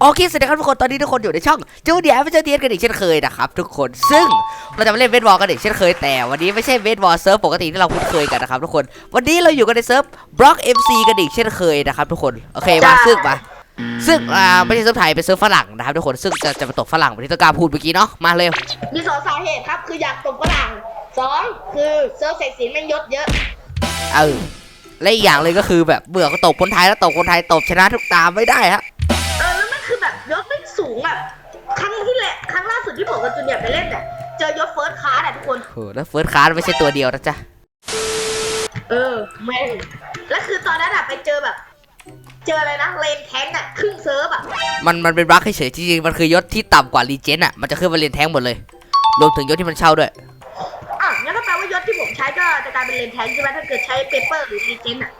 โอเคสวัสดีครับทุกคนตอนนี้ทุกคนอยู่ในช่องจูเดียไม่เจอเทียนกันอีกเช่นเคยนะครับทุกคนซึ่งเราจะมาเล่นเวทบอลกันอีกเช่นเคยแต่วันนี้ไม่ใช่เวทบอลเซิร์ฟปกติที่เราคุ้นเคยกันนะครับทุกคนวันนี้เราอยู่กันในเซิร์ฟบล็อก MC กันอีกเช่นเคยนะครับทุกคนโอเคมาซึ่งมาซึ่งอ่าไม่ใช่เซิร์ฟไทยเป็นเซิร์ฟฝรั่งนะครับทุกคนซึ่งจะจะมาตกฝรั่งเหมือนที่ต้นกล้าพูดเมื่อกี้เนาะมาเลยมีสองสาเหตุครับคืออยากตกฝรั่งสองคือเซิร์ฟเซ็กซี่แม่งยศเยอะเออและอีกอย่างเลยก็คือแบบเบื่อก็ตกคนไทยแล้วตกคนไทยตบชนะทุกตามไม่ได้ฮะ ไม่งสูงอะครั้งที่แหละครั้งล่าสุดที่ผมกับจูเนียร์ไปเล่นเนี่ยเจอยศเฟิร์สคลาสอะทุกคนโอ้แล้วเฟิร์สคลาสไม่ใช่ตัวเดียวนะจ๊ะ เออแม่งแล้วคือตอนนั้นอะไปเจอแบบ เจออะไรนะเลนแทงอะครึ่งเซิร์ฟอะมันมันเป็นบลักเฉยๆจริงๆมันคือยศที่ต่ำกว่ารีเจนอะ มันจะขึ้นมาเรียนแท้งหมดเลย รวมถึงยศที่มันเช่าด้วย อะงั้นก็แปลว่ายศที่ผมใช้ก็จะกลายเป็นเลนแทงใช่ไหมถ้าเกิดใช้เปเปอร์หรือรีเจนอะ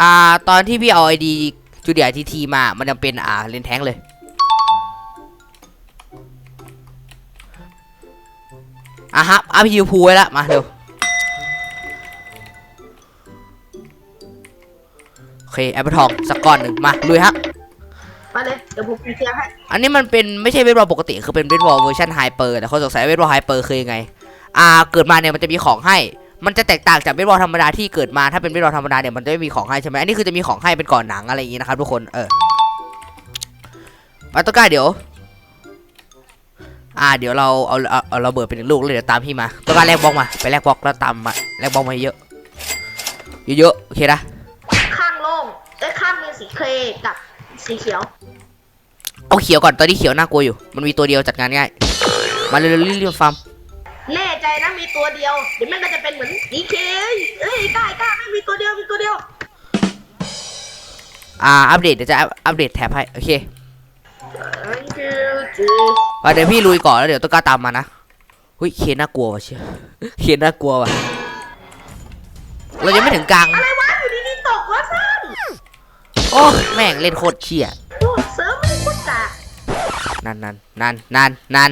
อ่า ตอนที่พี่เอาไอดีจูเดียทีทีมา มันยังเป็นอ่าเรียนแท้งเลย อะฮะอาพี่ยูพูไว้ละมาเร็วโอเคแอปเปิลทองสักก้อนหนึ่งมาลุยฮะมาเลยเดี๋ยวผมเคลียร์ให้อันนี้มันเป็นไม่ใช่เวทบอลปกติคือเป็นเวทบอลเวอร์ชันไฮเปอร์แต่คนสงสัยว่าเวทบอลไฮเปอร์คือยังไง อ่าเกิดมาเนี่ยมันจะมีของให้ มันจะแตกต่างจากเวทบอลธรรมดาที่เกิดมาถ้าเป็นเวทบอลธรรมดาเนี่ยมันจะไม่มีของให้ใช่ไหมอันนี้คือจะมีของให้เป็นก่อนหนังอะไรอย่างงี้นะครับทุกคนเออมาต้นกล้าเดี๋ยว อ่าเดี๋ยวเราเอาเอาเอาเราเบิดเป็นงลูกเลยเดี๋ยวตามพี่มาต้นกล้าแลกบล็อกมาไปแลกบล็อกแล้วตามมาแลกบล็อกมาเยอะเยอะๆโอเคนะข้างโล่งไอ้ยข้างมีสีเครกับสีเขียว เอาเขียวก่อนตอนนี้เขียวน่ากลัวอยู่ มันมีตัวเดียวจัดงานง่ายมาเร็วๆรีบๆฟาร์มแน่ใจนะมีตัวเดียวเดี๋ยวแม่งก็จะเป็นเหมือนดีเคเอ้ยกล้ากล้าไม่งมีตัวเดียวมีตัวเดียวอ่าอัปเดตเดี๋ยวจะอัปอัปเดตแท็บให้โอเค Thank you Jesus อะเดี๋ยวพี่ลุยก่อนแล้วเดี๋ยวต้นกล้าตามมานะเฮ้ยเคนน่ากลัวว่ะเชี่ยเคนน่ากลัวว่ะเรายังไม่ถึงกลางอะไรวะอยู่ดีๆตกวะซ้โอ้แม่งเล่นโคตรเชี่ยำโอ้เซิร์ฟมันโคตรกากนั่นนั่นนั่นนั่นนั่น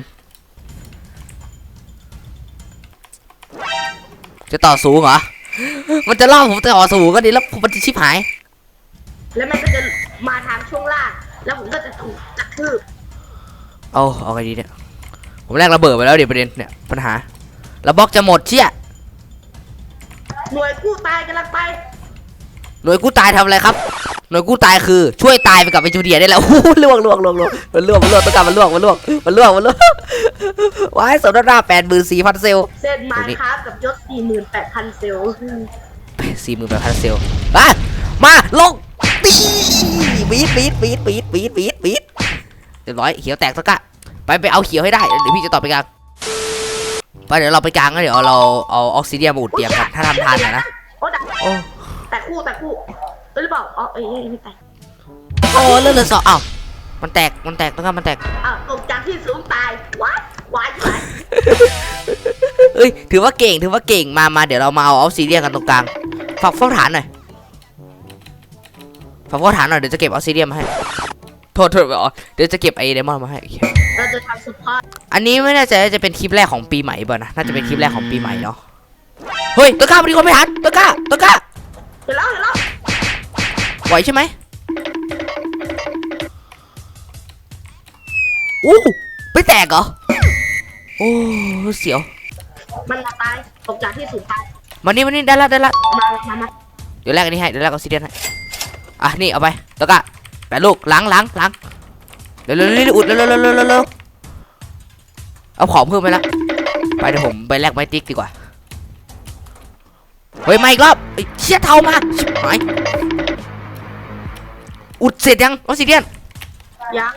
จะต่อสูงเหรอ มันจะล่อผมต่อสูงก็ดีแล้วมันจะชิบหาย แล้วมันก็จะมาทางช่วงล่าง แล้วผมก็จะถูกกระทืบ เอาเอาไงดีเนี่ย ผมแลกระเบิดไปแล้วเดี๋ยวประเด็นเนี่ยปัญหาแล้วบล็อกจะหมดเชี่ยหน่วยกู้ตายกำลังไปหน่วยกู้ตายทำอะไรครับ หน่วยกู้ตายคือช่วยตายไปกับไอจูเดียได้แล้วโอ้โหล่วงล่วงล่วงล่วงมันล่วงมันล่วงต้องการมันล่วงมันล่วงมันล่วงมันล่วงว้ายสมน้ำหน้าแปดหมื่นสี่พันเซลเส้นมาตัวนี้ครับกับยศ48,000เซลล์สี่หมื่นแปดพันเซลมามาลงตีปีดปีดปีดปีดปีดปีดปีด เรียบร้อยเขียวแตกสักกะไปไปเอาเขียวให้ได้เดี๋ยวพี่จะต่อไปกลางไปเดี๋ยวเราไปกลางแล้วเดี๋ยวเราเอาออกซิเดียนมาอุดเตรียมกันถ้าทำทันนะนะโอ้แต่โอ้แต่คู่แต่คู่เอ้ยหรือเปล่าอ๋อเอ้ยเอ้ยไม่แตกโอ้เลือดเหลือสองอ้าวมันแตกมันแตกต้องการมันแตกอ้าวตกจากที่สูงตายว้ายว้ายว้ายเอ้ยถือว่าเก่งถือว่าเก่งมามาเดี๋ยวเรามาเอาออฟซิเดียนกันตรงกลางฝากเฝ้าฐานหน่อยฝากเฝ้าฐานหน่อยเดี๋ยวจะเก็บออฟซิเดียนมาให้ โทษโทษอ๋อเดี๋ยวจะเก็บไอ้เดมอนมาให้โอเคเราจะทำสปอร์ตอันนี้ไม่แน่ใจว่าจะเป็นคลิปแรกของปีใหม่เปล่านะ น่าจะเป็นคลิปแรกของปีใหม่เนาะ เฮ้ยตัวกล้าพอดีคนไม่ทันตัวกล้าตัวกล้าเห็นแล้วเห็นแล้วไหวใช่ไหมอู้ไม่แตกเหรอ โอ้เสียว มันมาตายตกจากที่สูงตายมานี่มานี่ได้ละได้ละมามามาเดี๋ยวแรกอันนี้ให้ เดี๋ยวแรกเอาซีเดียนให้ อะ นี่เอาไปแล้วก็ แปะลูกล้างล้างล้างเร็วเร็วเร็วเร็วอุดเร็วเร็วเร็วเร็วเร็วเร็วเอาของเพิ่มไปละไปเดี๋ยวผมไปแลกไม้ติ๊กดีกว่าเฮ้ยมาอีกรอบไอ้เชี่ยเทามาชิบหายอุดเสร็จยังเอาซีเดียนยัง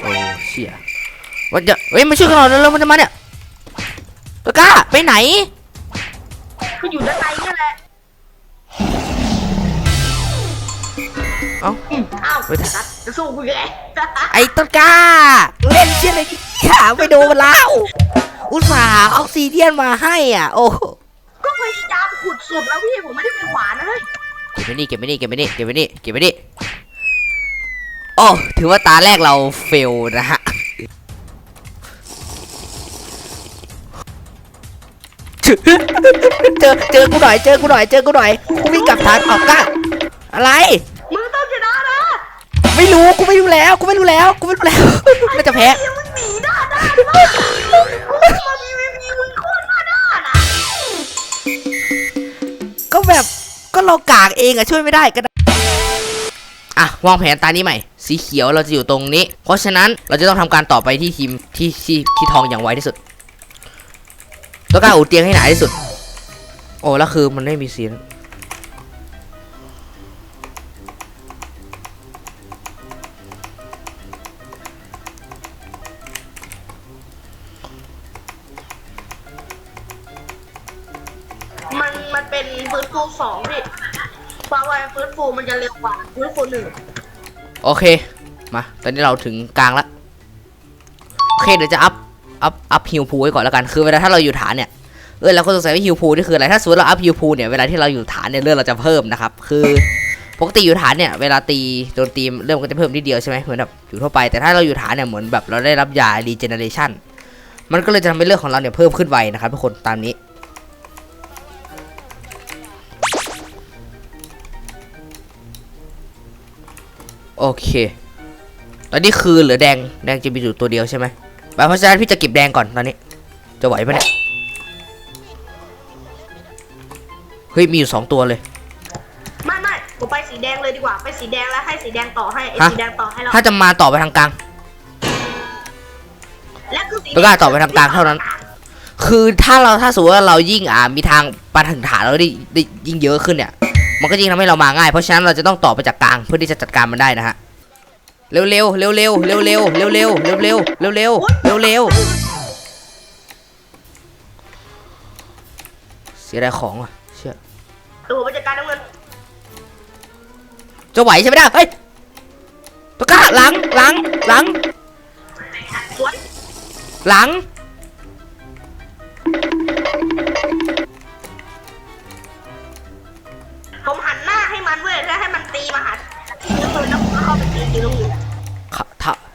โอ้เชี่ยมันจะเฮ้ยมาช่วยกันหน่อยเร็วๆมันจะมาเนี่ยตะกร้าไปไหนก็อยู่ด้านในเนี่ยแหละ เอ้า อืมอ้าวเฮ้ยจัดจะสู้กูแกไอ้ต้นกล้า เล่นเชี่ยอะไรเนี่ยไม่โดนแล้ว อุตส่าห์เอาซีเดียนมาให้อะ โอ้ก็พยายามขุดสุดแล้วพี่ผมไม่ได้เป็นขวานนะเฮ้ยเก็บไว้นี่เก็บไว้นี่เก็บไว้นี่เก็บไว้นี่เก็บไว้นี่โอ้ถือว่าตาแรกเราเฟลนะฮะเจอเจอกูหน่อยเจอกูหน่อยเจอกูหน่อยกูวิ่งกลับฐานออกก้าอะไร มึงต้องชนะนะ ไม่ไม่รู้กูไม่รู้แล้วกูไม่รู้แล้วกูไม่รู้แล้วน่าจะแพ้ไอ้มึงหนีหน้าด้านมากมันมีมีมึงโคตรหน้าด้านอะก็แบบก็เรากากเองอะช่วยไม่ได้ก็ได้อะวางแผนตานี้ใหม่ สีเขียวเราจะอยู่ตรงนี้ เพราะฉะนั้นเราจะต้องทำการต่อไปที่ทีมที่ที่ที่ทองอย่างไวที่สุดต้องการอุดเตียงให้หนาที่สุด โอ้แล้วคือมันไม่มีสีนมั ฟื้นฟูสองพี่เพราะว่าฟื้นฟูมันจะเร็วกว่าฟื้นฟูหนึ่งโอเค มา ตอนนี้เราถึงกลางละโอเค เดี๋ยวจะอัพ อัพ อัพฮิวพูไว้ก่อนแล้วกัน คือเวลาถ้าเราอยู่ฐานเนี่ย เออเราก็สงสัยว่าฮิวพูนี่คืออะไร ถ้าสมมติเราอัพฮิวพูเนี่ย เวลาที่เราอยู่ฐานเนี่ยเลือดเราจะเพิ่มนะครับ คือปกติอยู่ฐานเนี่ย เวลาตีโดนตีเริ่มก็จะเพิ่มนิดเดียวใช่ไหมเหมือนแบบอยู่ทั่วไป แต่ถ้าเราอยู่ฐานเนี่ยเหมือนแบบเราได้รับยา regeneration มันก็เลยจะทำให้เลือดของเราเนี่ยเพิ่มขึ้นไวนะครับทุกคน ตามนี้ โอเค ตอนนี้คือเหลือแดง แดงจะมีอยู่ตัวเดียวใช่ไหมไปเพราะฉะนั้นพี่จะเก็บแดงก่อนตอนนี้ จะไหวปะเนี่ย เฮ้ย มีอยู่สองตัวเลย ไม่ไม่ผมไปสีแดงเลยดีกว่า ไปสีแดงแล้วให้สีแดงต่อให้ไอ้ฮะ สีแดงต่อให้เราถ้าจะมาต่อไปทางกลาง และคือสีแล้วก็ต่อไปทางกลางเท่านั้น คือถ้าเราถ้าสมมติว่าเรายิ่งอ่ามีทางมาถึงฐานเราได้ได้ยิ่งเยอะขึ้นเนี่ย มันก็ยิ่งทำให้เรามาง่ายเพราะฉะนั้นเราจะต้องต่อไปจากกลางเพื่อที่จะจัดการมันได้นะฮะเร็วเร็วเร็วเร็วเร็วเร็วเร็วเร็วเร็วเร็วเร็วเร็วเร็วเร็วเสียดายของว่ะเชื่อเดี๋ยวผมไปจัดการน้ำเงินจะไหวใช่ไหมได้เฮ้ยตะกร้าหลังหลังหลังสวนหลัง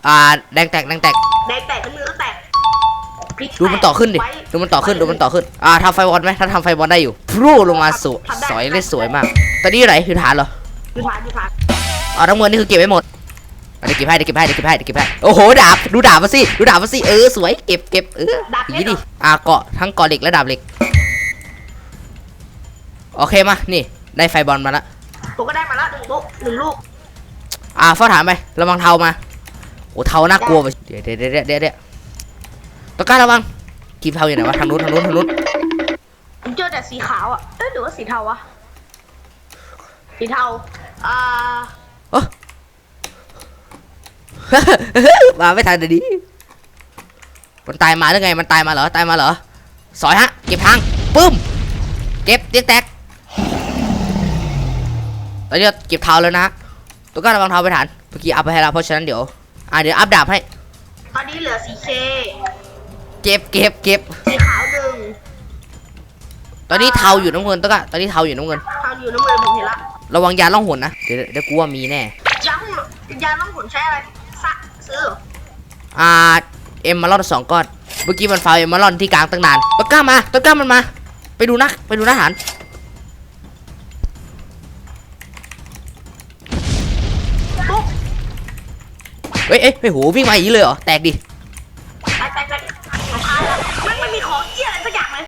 อ่าแดงแตกแดงแตกแดงแตกน้ำเงินก็แตกพริกดูมันต่อขึ้นดิไว้ดูมันต่อขึ้นดูมันต่อขึ้นอ่าทำไฟบอลไหมถ้าทำไฟบอลได้อยู่พรูลงมาสวยสอยได้สวยมาก ตอนนี้อยู่ไหนคือฐานเหรอดูผ่านดูผ่านอ๋อทั้งหมดนี่คือเก็บไว้หมดเอาเดี๋ยวเก็บให้เดี๋ยวเก็บให้เดี๋ยวเก็บให้เดี๋ยวเก็บให้โอ้โหดาบดูดาบมาสิดูดาบมาสิเออสวยเก็บเก็บเอออย่างนี้ดิ อ่าเกาะทั้งเกาะเหล็กและดาบเหล็ก โอเคมา นี่ ได้ไฟบอลมาละผมก็ได้มาแล้วหนึ่งลูกหนึ่งลูกอ่าเฝ้าฐานไประวังเทามา โอ้เทาน่ากลัวไปเดี๋ยวเดี๋ยวเดี๋ยวเดี๋ยวเดี๋ยวตะกร้าระวังกีบเทาอยู่ไหนวะทางนู้นทางนู้นทางนู้นผมเจอแต่สีขาวอะเอ๊ะหรือว่าสีเทาวะสีเทาอ่ามาไม่ทันเดี๋ยวนี้มันตายมาหรือไงมันตายมาเหรอตายมาเหรอสอยฮะเก็บทางปึ้มเก็บเตียงแตกตอนนี้เราเก็บเท้าแล้วนะตัวก็ระวังเท้าไปฐานเมื่อกี้อัพไปให้แล้วเพราะฉะนั้นเดี๋ยว อ่าเดี๋ยวอัพดาบให้ ตอนนี้เหลือสีเคเก็บเก็บเก็บ สีขาวหนึ่งตอนนี้เทาอยู่น้ำเงินตัวก็ตอนนี้เทาอยู่น้ำเงินทางอยู่น้ำเงินผมเห็นละระวังยาล่องหนนะ เดี๋ยวเดี๋ยวกูว่ามีแน่ ยาห้องยาต้องผลใช้อะไรซะซื้อเหรออ่า เอ็มมาลอนสองก้อน เมื่อกี้มันฟาวเอ็มมาลอนที่กลางตั้งนานต้นกล้ามาต้นกล้ามันมา ไปดูนะ ไปดูนะฐาน เฮ้ยเอ้ยเฮ้ยโหวิ่งมาอย่างนี้เลยเหรอ แตกดิ ไปไปไปของทานแล้วมันไม่มีของเยี่ยอะไรสักอย่างเลย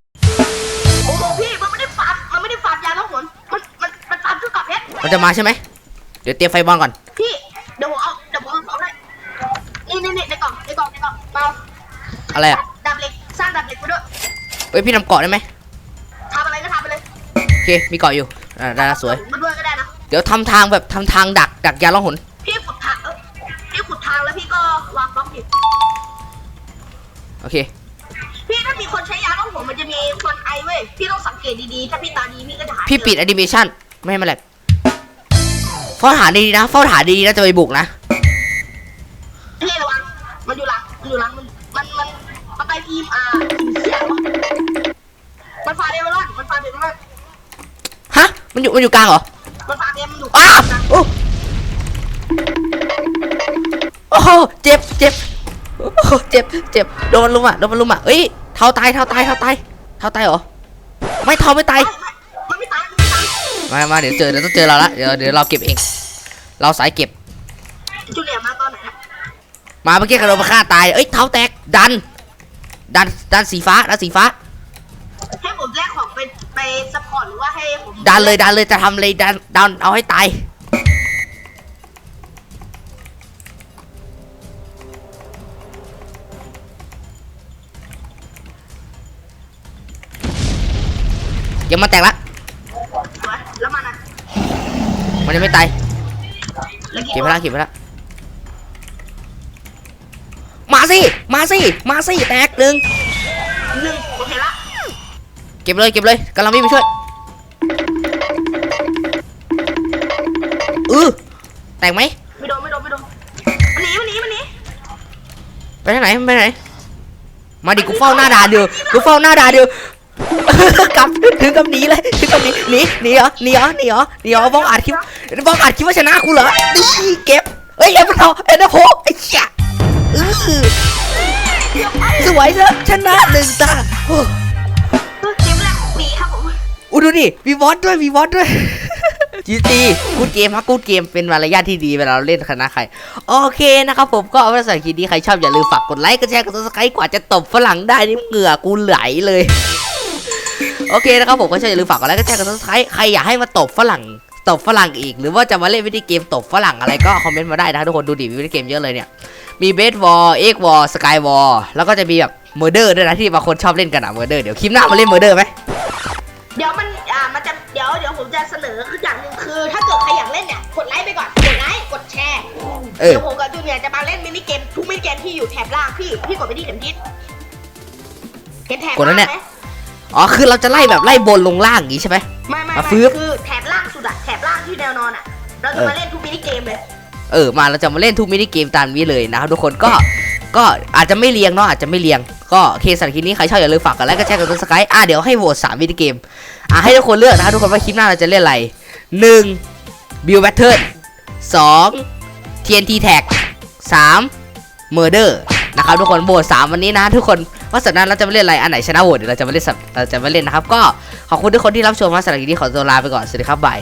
โอ้โหพี่มันไม่ได้ฟาร์มมันไม่ได้ฟาร์มยาต้องผลมันมันมันฟาร์มชุดกับเพชรมันจะมาใช่ไหม เดี๋ยวเตรียมไฟบอลก่อน พี่เดี๋ยวผมเอาเดี๋ยวผมเอาของให้นี่นี่นี่ในกล่องในกล่องในกล่องเปล่าอะไรอะดาบเหล็กสร้างดาบเหล็กไปด้วยเฮ้ยพี่ทำเกาะได้ไหมทำอะไรก็ทำไปเลยโอเคมีเกาะอยู่อ่าได้ละสวยมาด้วยก็ได้นะ เดี๋ยวทำทางแบบทำทางดักดักยาล่องหน อเคพี่ถ้ามีคนใช้ยาต้องผมมันจะมีควันไอเว้ยพี่ต้องสังเกตดีๆถ้าพี่ตาดีพี่ก็จะหาพี่เจอปิดแอนิเมชันไม่ให้มันแหลกเฝ้าฐานดีๆนะเฝ้าฐานดีๆนะจะไปบุกนะพี่ระวังมันอยู่หลังมันอยู่หลังมันมันมันมันไปทีมอ่าทีมเสียงวะมันฟาเดลลอนมันฟาเดลลอนฮะมันอยู่มันอยู่กลางเหรอมันฟาเดลมันอยู่อ้าวนะโอ้โอ้โหเจ็บเจ็บโอ้โห เจ็บเจ็บโดนมันลุมอะโดนมันลุมอะเอ้ยเท้าตายเท้าตายเท้าตายเท้าตายเหรอไม่เท้าไม่ตายไม่ไม่มันไม่ตายมันไม่ตายมามาเดี๋ยวเจอเดี๋ยวต้องเจอเราละเดี๋ยวเดี๋ยวเราเก็บเอง เราสายเก็บจูเนียร์มาตอนไหนอะมาเมื่อกี้กระโดดมาฆ่าตายเอ้ยเท้าแตกดัน ดันดันสีฟ้าดันสีฟ้า ให้ผมแลกของไปไปซัพพอร์ตหรือว่าให้ผมดันเลยดันเลยจะทำเลยดันดันเอาให้ตาย อย่ามาแตกละสวยแล้วมันอะมันยังไม่ตายแล้วเก็บไปละเก็บไปละมาสิ มาสิ มาสิ แตกหนึ่งหนึ่งโอเคละเก็บเลยเก็บเลยกำลังวิ่งไปช่วยเออแตกไหมไม่โดนไม่โดนไม่โดนมันหนีมันหนีมันหนีไปทางไหนไปทางไหน มาดิกูเฝ้าหน้าด่านเดียวกูเฝ้าหน้าด่านเดียว กลับถึงกับหนีเลยถึงกับหนีหนีหนีเหรอหนีเหรอหนีเหรอหนีเหรอบ้องอัดคิดบ้องอัดคิดว่าชนะกูเหรอนี่เก็บเฮ้ยเอ็มเราเอ็นโพไอ้เหี้ยเออสวยเนะชนะหนึ่งตาโอ้เออเกมแรกของปีครับผมอุยดูดิมีวอตด้วยมีวอตด้วยจีจีกูดเกมฮะกูดเกมเป็นมารยาทที่ดีเวลาเราเล่นคณะใคร โอเคนะครับผมก็เอาไว้สำหรับคลิปนี้ใครชอบอย่าลืมฝากกดไลค์กดแชร์กดซับสไครต์กว่าจะตบฝรั่งได้นี่เหงื่อกูไหลเลย โอเคนะครับผมก็อย่าลืมฝากกดไลค์กดแชร์กดซับสไครต์ใครอยากให้มาตบฝรั่งตบฝรั่งอีก หรือว่าจะมาเล่นวิดีเกมตบฝรั่งอะไรก็คอมเมนต์มาได้นะทุกคนดูดิมีวิดีเกมเยอะเลยเนี่ยมีเบสวอลเอ็กวอลสกายวอลแล้วก็จะมีแบบเมอร์เดอร์ด้วยนะที่บางคนชอบเล่นกันอะเมอร์เดอร์เดี๋ยวคลิปหน้ามาเล่นเมอร์เดอร์ไหมเดี๋ยวมันอ่ามันจะเดี๋ยวเดี๋ยวผมจะเสนอคืออย่างหนึ่งคือ ถ้าเกิดใครอยากเล่นเนี่ยกดไลค์ไปก่อนกดไลค์กดแชร์เออเดี๋ยวผมกับจูเนียร์จะมาเล่นมินิเกมทุกมินิเกมที่อยู่แถบล่างพี่พี่กดไปที่เข็มทิศเห็นแถบกดแล้วเนี่ยล่างไหม อ๋อคือเราจะไล่แบบไล่บนลงล่างอย่างงี้ใช่ไหม ไม่ไม่อะไม่ฟื้นคือแถบล่างสุดอะแถบล่างที่แนวนอนอะเราจะมาเล่นทุกมินิเกมเลยเออมาเราจะมาเล่นทุกมินิเกมตามนี้เลยนะครับทุกคนก็ก็อาจจะไม่เรียงเนาะอาจจะไม่เรียง ก็โอเคสำหรับคลิปนี้ใครชอบอย่าลืมฝากกันไลค์กดแชร์กดซับสไครต์อะเดี๋ยวให้โหวตสามมินิเกมอะให้ทุกคนเลือกนะครับทุกคนว่าคลิปหน้าเราจะเล่นอะไรหนึ่งบิวแบทเทิลสอง TNT Tag สามเมอร์เดอร์นะครับทุกคนโหวตสามวันนี้นะทุกคน ว่าสัปดาห์เราจะมาเล่นอะไรอันไหนชนะโหวตเดี๋ยวเราจะมาเล่นเราจะมาเล่นนะครับก็ขอบคุณทุกคนที่รับชมมาสำหรับวันนี้ขอตัวลาไปก่อนสวัสดีครับบาย